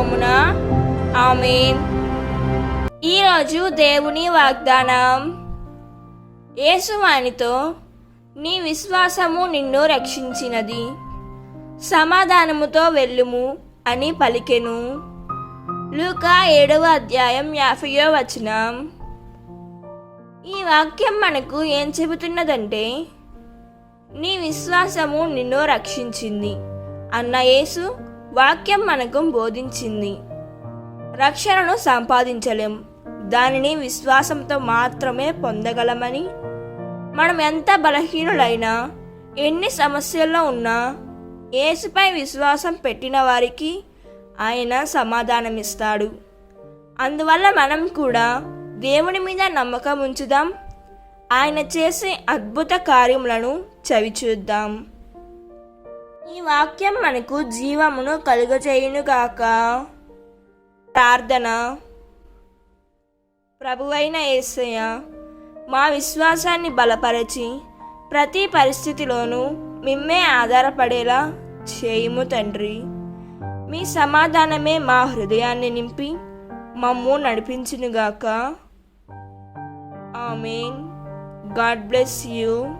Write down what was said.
నామమున. ఆమెన్. ఈరోజు దేవుని వాగ్దానం. యేసువానితో నీ విశ్వాసము నిన్ను రక్షించినది. సమాధానముతో వెళ్ళుము అని పలికెను. లూకా ఏడవ అధ్యాయం యాభయో వచనం. ఈ వాక్యం మనకు ఏం చెబుతున్నదంటే నీ విశ్వాసము నిన్ను రక్షించింది అన్న యేసు వాక్యం మనకు బోధించింది. రక్షణను సంపాదించలేం. దానిని విశ్వాసంతో మాత్రమే పొందగలమని. మనం ఎంత బలహీనులైనా ఎన్ని సమస్యల్లో ఉన్నా యేసుపై విశ్వాసం పెట్టిన వారికి ఆయన సమాధానమిస్తాడు. అందువల్ల మనం కూడా దేవుని మీద నమ్మకం ఉంచుదాం. ఆయన చేసే అద్భుత కార్యములను చవిచూద్దాం. ఈ వాక్యం మనకు జీవమును కలుగజేయునుగాక. ప్రార్థన. ప్రభువైన యేసయ్య మా విశ్వాసాన్ని బలపరచి ప్రతి పరిస్థితిలోనూ మిమ్మే ఆధారపడేలా చేయుము తండ్రి. మీ సమాధానమే మా హృదయాన్ని నింపి మమ్ము నడిపించునుగాక. ఆమెన్. God bless you.